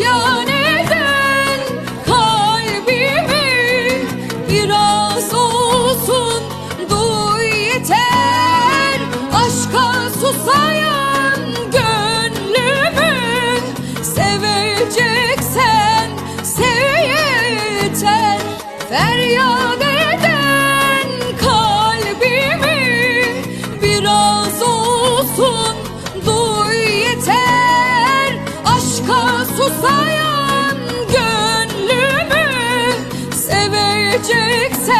İsyan eden kalbimi biraz olsun duy yeter. Aşka susayan gönlümü seveceksen sev yeter. Feryat eden kalbimi biraz olsun susayan gönlümü seveceksen